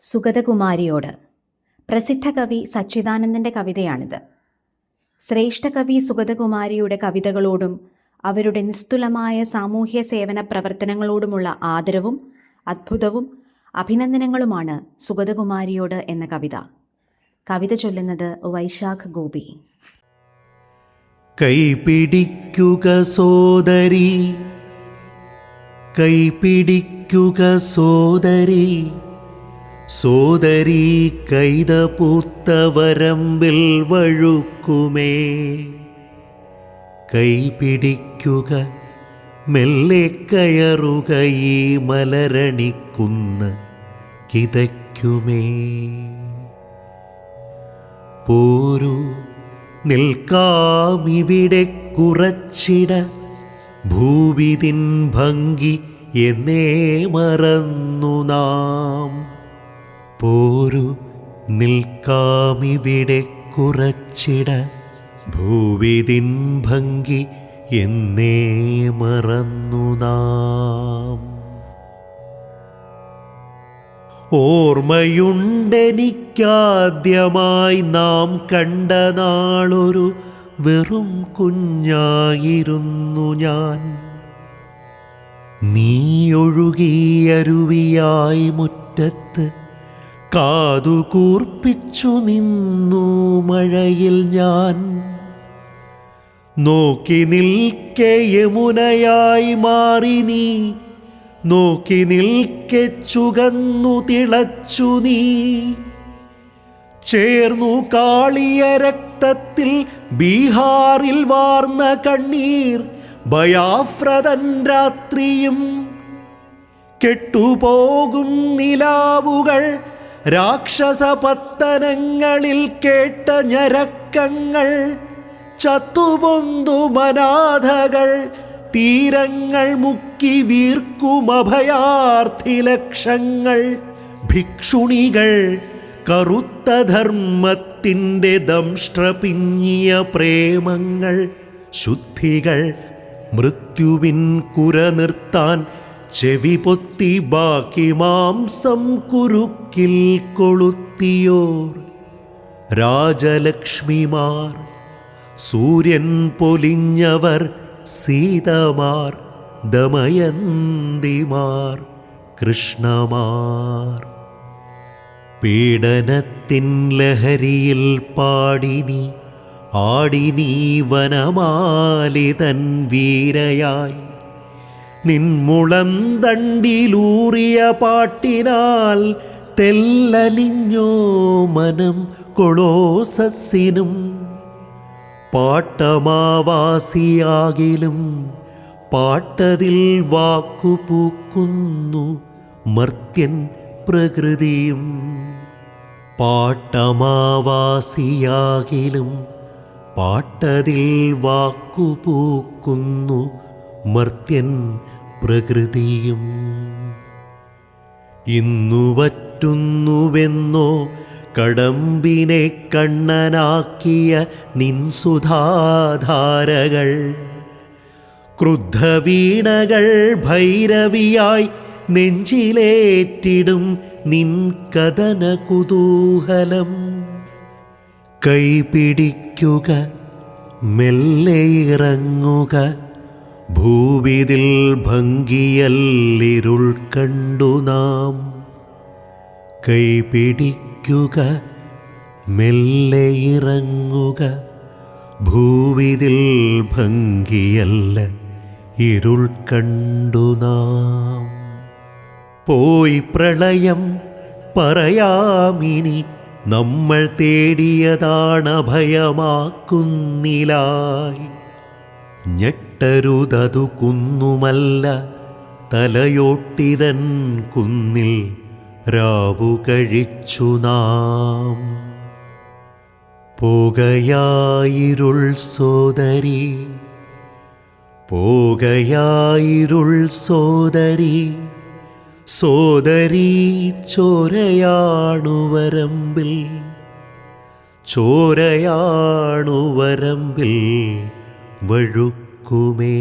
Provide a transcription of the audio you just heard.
സുഗതകുമാരിയോട്. പ്രസിദ്ധ കവി സച്ചിദാനന്ദന്റെ കവിതയാണിത്. ശ്രേഷ്ഠ കവി സുഗതകുമാരിയുടെ കവിതകളോടും അവരുടെ നിസ്തുലമായ സാമൂഹ്യ സേവന പ്രവർത്തനങ്ങളോടുമുള്ള ആദരവും അത്ഭുതവും അഭിനന്ദനങ്ങളുമാണ് സുഗതകുമാരിയോട് എന്ന കവിത. കവിത ചൊല്ലുന്നത് വൈശാഖ് ഗോപി. കൈപിടിക്കുക സോദരി കൈപിടിക്കുക സോദരി. സോദരി കൈത പൂത്തവരമ്പിൽ വഴുക്കുമേ. കൈപിടിക്കുക മെല്ലെ കയറുക ഈ മലരണിക്കുന്ന് കിതയ്ക്കുമേ. പോരൂ നിൽക്കാമിവിടെ കുറച്ചിട. ഭൂവിതിൻ ഭംഗി എന്നേ മറന്നു നാം. പോരു നിൽക്കാമിവിടെ കുറച്ചിട ഭൂവിതിൻ ഭംഗി എന്നേ മറന്നു നാം. ഓർമ്മയുണ്ടെനിക്കാദ്യമായി നാം കണ്ട നാളൊരു വെറും കുഞ്ഞായിരുന്നു ഞാൻ. നീയൊഴുകിയരുവിയായി മുറ്റത്ത് കാതുകൂർപ്പിച്ചു നിന്നു മഴയിൽ ഞാൻ. നോക്കി നിൽക്കെ യമുനയായി മാറി നീ. നോക്കി നിൽക്കെ ചുകന്നു തിളച്ചു നീ. ചേർന്നു കാളിയ രക്തത്തിൽ ബീഹാറിൽ വാർന്ന കണ്ണീർ. ഭയാഫ്രതൻ രാത്രിയും. കെട്ടുപോകും നിലാവുകൾ രാക്ഷസപത്തനങ്ങളിൽ കേട്ട ഞരക്കങ്ങൾ ചത്തുപൊന്തു മനാഥകൾ തീരങ്ങൾ മുക്കി വീർക്കും അഭയാർത്ഥി ലക്ഷങ്ങൾ. ഭിക്ഷുണികൾ കറുത്ത ധർമ്മത്തിന്റെ ദംഷ്ട്ര പിഞ്ഞിയ പ്രേമങ്ങൾ. ശുദ്ധികൾ മൃത്യുവിൻ കുര നിർത്താൻ ചെവി പൊത്തി ബാക്കി മാംസം കുരുക്കിൽ കൊളുത്തിയോർ. രാജലക്ഷ്മിമാർ സൂര്യൻ പൊലിഞ്ഞവർ സീതമാർ ദമയന്തിമാർ കൃഷ്ണമാർ. പീഡനത്തിൻ ലഹരിയിൽ പാടിനി ആടിനീ വനമാലിതൻ വീരയായി. നിൻമുളം തണ്ടിലൂറിയ പാട്ടിനാൽ തെല്ലലിഞ്ഞോ മനം കൊളോസസിനും പാട്ടമാവാസിയാകിലും പാട്ടതിൽ വാക്കുപൂക്കുന്നു മർത്യൻ പ്രകൃതിയും. പാട്ടമാവാസിയാകിലും പാട്ടതിൽ വാക്കുപൂക്കുന്നു മർത്യൻ പ്രകൃതിയും. ഇന്നു പറ്റുന്നുവെന്നോ കടമ്പിനെ കണ്ണനാക്കിയ നിൻസുധാധാരകൾ ക്രുദ്ധവീണകൾ ഭൈരവിയായി നെഞ്ചിലേറ്റിടും നിൻ കഥന കുതൂഹലം കൈപിടിക്കുക മെല്ലെ ഇറങ്ങുക ഭൂവിതിൽ ഭംഗിയല്ലിരുൾ കണ്ടു നാം. കൈപിടിക്കുക മെല്ലെ ഇറങ്ങുക. ഭൂവിതിൽ ഭംഗിയല്ല ഇരുൾ കണ്ടു നാം. പോയി പ്രളയം പറയാമിനി നമ്മൾ തേടിയതാണ് ഭയമാക്കുന്നിലായി ഞെട്ടരുതതു കുന്നുമല്ല തലയോട്ടിതൻ കുന്നിൽ രാവു കഴിച്ചു നാം. പോകയായിരുൾ സോദരി പോകയായിരുൾ സോദരി സോദരി ചോരയാണു വരമ്പിൽ ചോരയാണു വരമ്പിൽ വഴുക്കുമേ